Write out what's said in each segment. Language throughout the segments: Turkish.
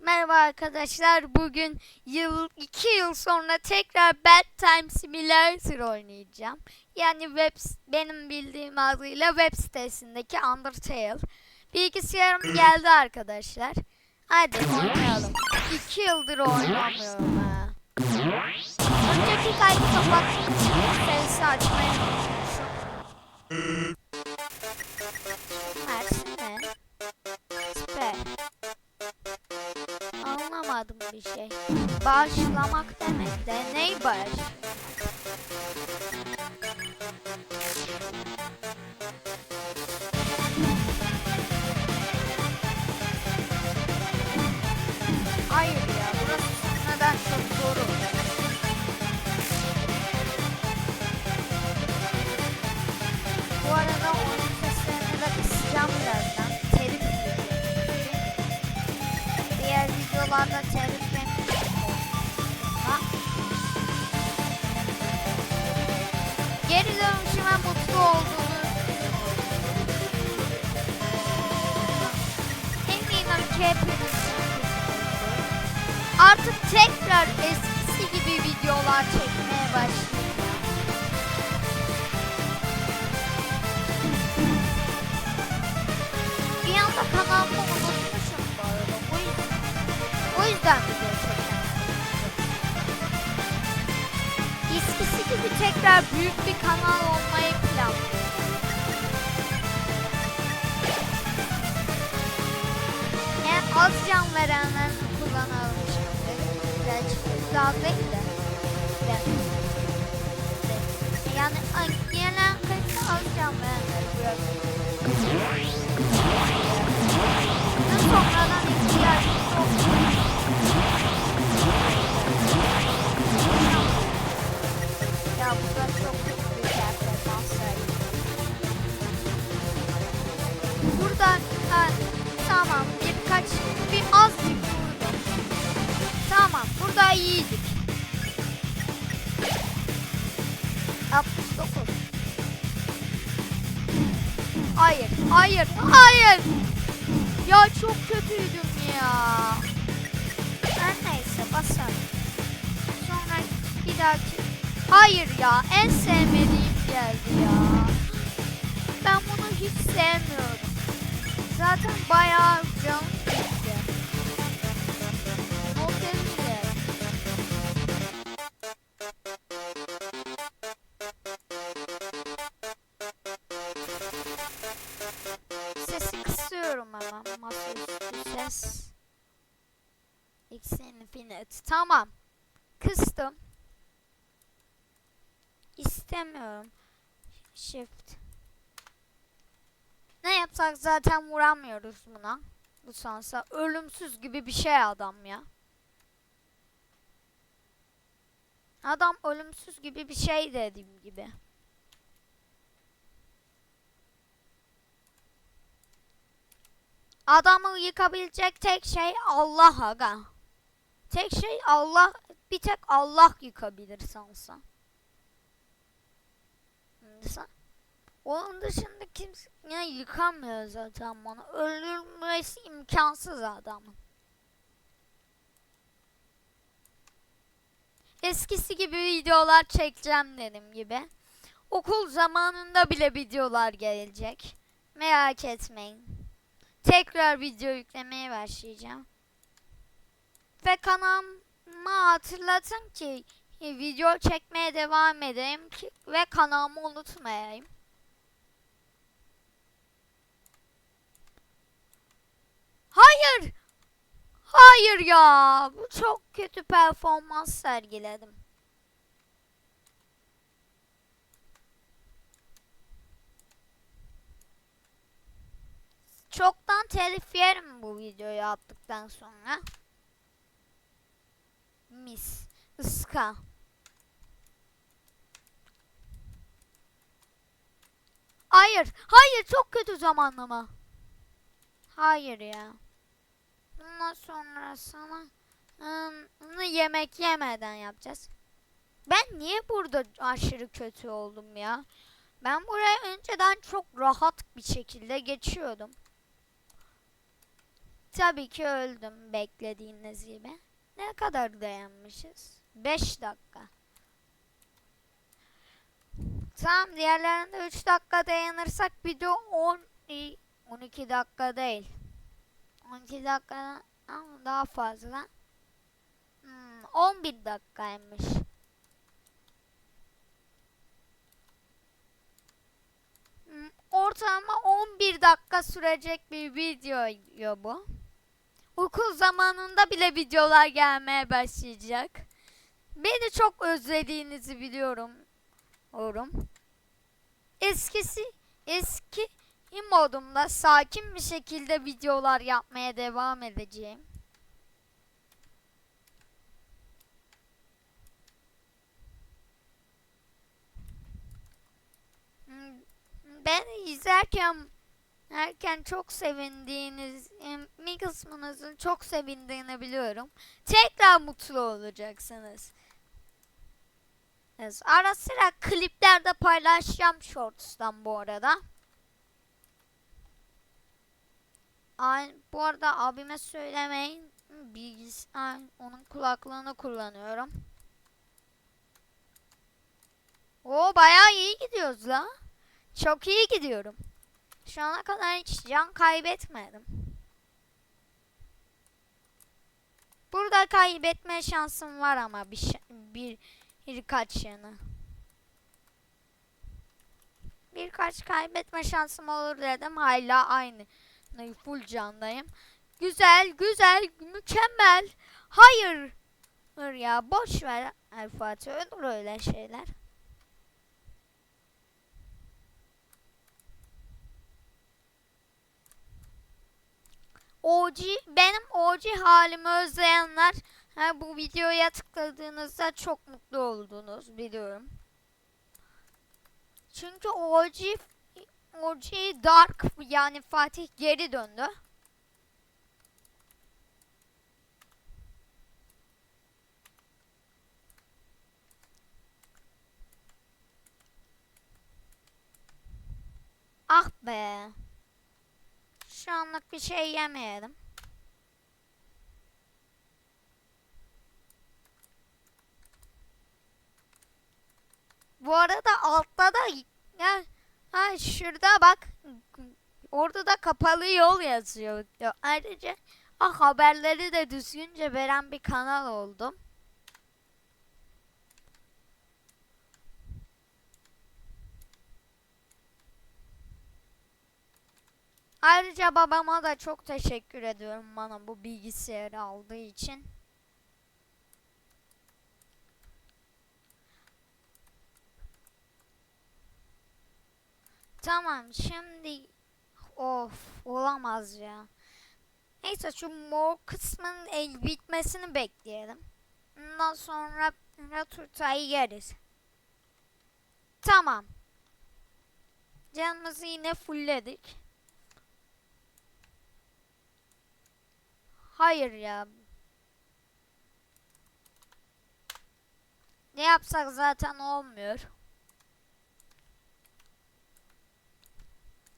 Merhaba arkadaşlar. Bugün yıl 2 yıl sonra tekrar Bad Time Simulator oynayacağım. Yani web benim bildiğim adıyla web sitesindeki Undertale. Bilgisayarım geldi arkadaşlar. Hadi oynayalım. 2 yıldır oynamıyorum ha. Önceki kaydı kapattığım için sesi açmayı unutmuşum. bir şey. Bağışlamak demek de ney bağış? I'll tell you. Tekrar büyük bir kanal olmayı planlıyorum. En az can verenler kullanalım şimdi. Daha değil de. Yani, gelen kaçta az can verenler biraz. Burada iyiydik. 69. Hayır, hayır, hayır. Ya çok kötüydüm ya. Her neyse basarım. Sonra bir dahaki... Hayır ya en sevmediğim geldi ya. Ben bunu hiç sevmiyorum. Zaten bayağı canım İstemiyorum. Shift. Ne yapsak zaten vuramıyoruz buna. Bu sansa ölümsüz gibi bir şey adam ya. Adam ölümsüz gibi bir şey dediğim gibi. Adamı yıkabilecek tek şey Allah aga. Tek şey Allah, bir tek Allah yıkabilir sansa. Sen- Onun dışında kimse ya yıkamıyor zaten bunu. Öldürmesi imkansız adamın. Eskisi gibi videolar çekeceğim dedim gibi. Okul zamanında bile videolar gelecek. Merak etmeyin. Tekrar video yüklemeye başlayacağım. Ve kanalıma hatırlatın ki video çekmeye devam edeyim ki ve kanalımı unutmayayım. Hayır. Hayır ya. Bu çok kötü performans sergiledim. Çoktan telif yerim bu videoyu attıktan sonra. Mis. Iska. Hayır. Hayır çok kötü zamanlama. Hayır ya. Bundan sonra sana bunu yemek yemeden yapacağız. Ben niye burada aşırı kötü oldum ya? Ben buraya önceden çok rahat bir şekilde geçiyordum. Tabii ki öldüm beklediğiniz gibi. Ne kadar dayanmışız? 5 dakika. Tamam diğerlerinde 3 dakika dayanırsak video 10 i- 12 dakika değil. 12 dakika ama daha fazla. Hmm, 11 dakikaymış. Hmm, Ortalama 11 dakika sürecek bir video bu. Okul zamanında bile videolar gelmeye başlayacak. Beni çok özlediğinizi biliyorum. Yorum. Eskisi eski modumda sakin bir şekilde videolar yapmaya devam edeceğim. Hmm, Ben izlerken erken çok sevindiğiniz, bir kısmınızın çok sevindiğini biliyorum. Tekrar mutlu olacaksınız. Evet, ara sıra kliplerde paylaşacağım shorts'tan bu arada. Ay, bu arada abime söylemeyin. Bilgisayar onun kulaklığını kullanıyorum. O bayağı iyi gidiyoruz la. Çok iyi gidiyorum. Şu ana kadar hiç can kaybetmedim. Burada kaybetme şansım var ama bir bir birkaç yanı. Birkaç kaybetme şansım olur dedim. Hala aynı. Full candayım. Güzel, güzel, mükemmel. Hayır. Hayır ya boş ver El Fatih olur öyle şeyler. OG benim OG halimi özleyenler ha, bu videoya tıkladığınızda çok mutlu oldunuz biliyorum. Çünkü OG OG Dark yani Fatih geri döndü. Ah be. Şu anlık bir şey yemeyelim. Bu arada altta da ya, ha şurada bak orada da kapalı yol yazıyor. Ya, Ayrıca ah, haberleri de düzgünce veren bir kanal oldum. Ayrıca babama da çok teşekkür ediyorum bana bu bilgisayarı aldığı için. Tamam şimdi of olamaz ya. Neyse şu mor kısmın el bitmesini bekleyelim. Ondan sonra turtayı yeriz. Tamam. Canımızı yine fullledik. Hayır ya. Ne yapsak zaten olmuyor.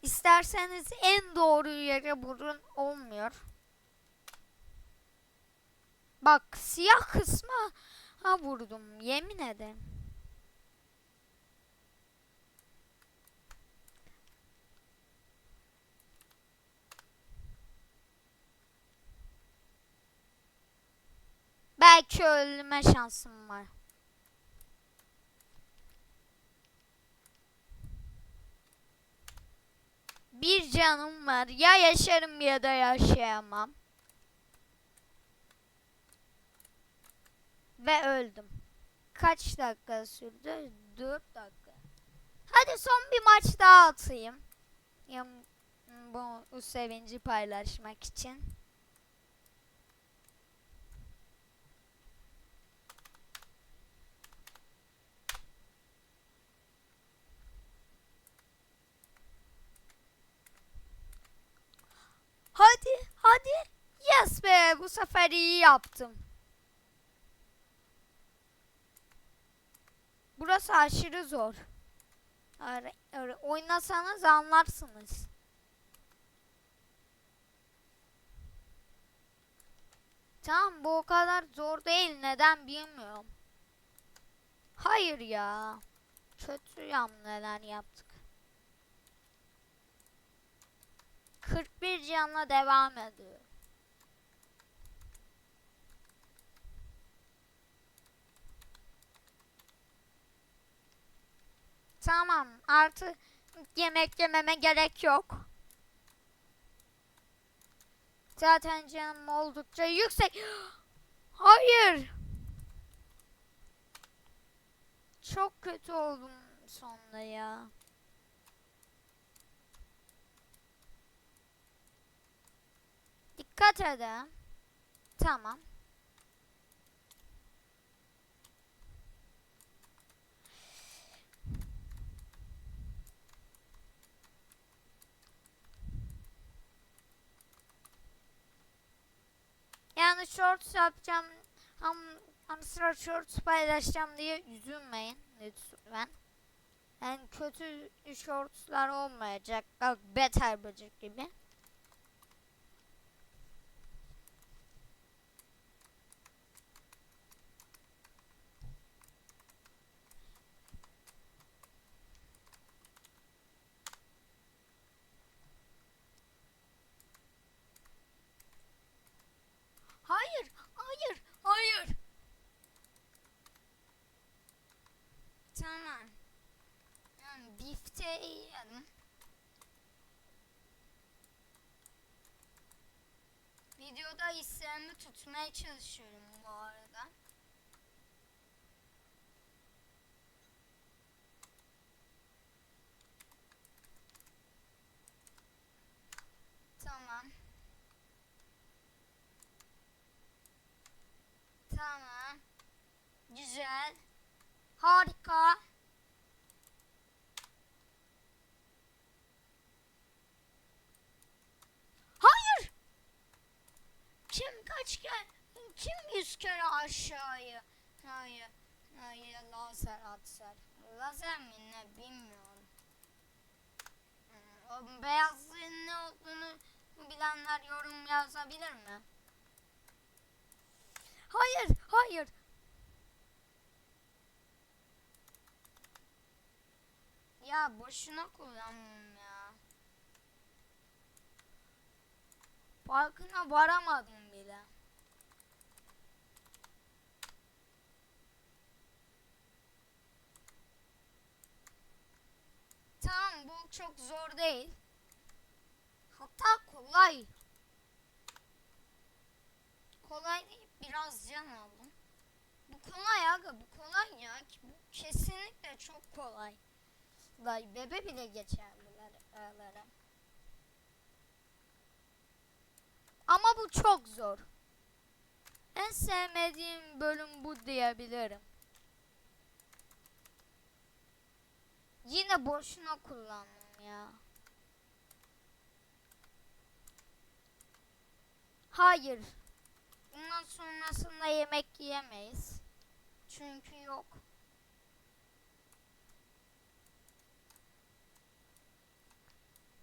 İsterseniz en doğru yere vurun olmuyor. Bak siyah kısmı ha vurdum yemin ederim. Belki ölme şansım var. Bir canım var. Ya yaşarım ya da yaşayamam. Ve öldüm. Kaç dakika sürdü? 4 dakika. Hadi son bir maç daha atayım. Ya bu, bu sevinci paylaşmak için. Hadi. Yes be, bu sefer iyi yaptım. Burası aşırı zor. Öyle, oynasanız anlarsınız. Tamam bu o kadar zor değil. Neden bilmiyorum. Hayır ya. Kötü hamleler yaptık. 41 canla devam ediyor. Tamam artık yemek yememe gerek yok. Zaten canım oldukça yüksek. Hayır. Çok kötü oldum sonunda ya. Edin. Tamam. Yani shorts yapacağım. Ham, hani sıra shorts paylaşacağım diye üzülmeyin lütfen. Yani kötü shortslar olmayacak. Bak beter böcek gibi. Hayır, hayır, hayır. Tamam. Yiyelim. Videoda hislerimi tutmaya çalışıyorum bu arada. Tamam. Tamam. Güzel. Harika. Hayır. Kim kaç kere, kim yüz kere aşağıya? Hayır. Hayır lazer atsar. Lazer mi ne bilmiyorum. Hmm, O beyazlığın ne olduğunu bilenler yorum yazabilir mi? Hayır, hayır. Ya boşuna kullandım ya. Farkına varamadım bile. Tamam bu çok zor değil. Hatta kolay. Kolay değil biraz can aldım. Bu kolay aga bu kolay ya. Bu kesinlikle çok kolay. Day bebe bile geçer buralara. Ama bu çok zor. En sevmediğim bölüm bu diyebilirim. Yine boşuna kullandım ya. Hayır. Bundan sonrasında yemek yiyemeyiz. Çünkü yok.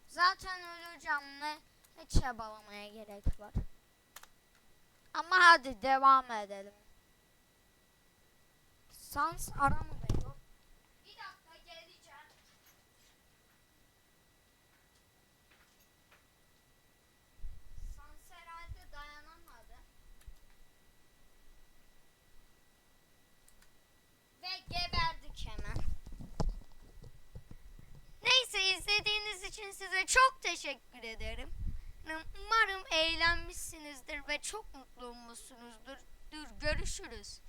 Zaten öleceğim ne, ne çabalamaya gerek var. Ama hadi devam edelim. Sans aramıyor. Görüşürüz.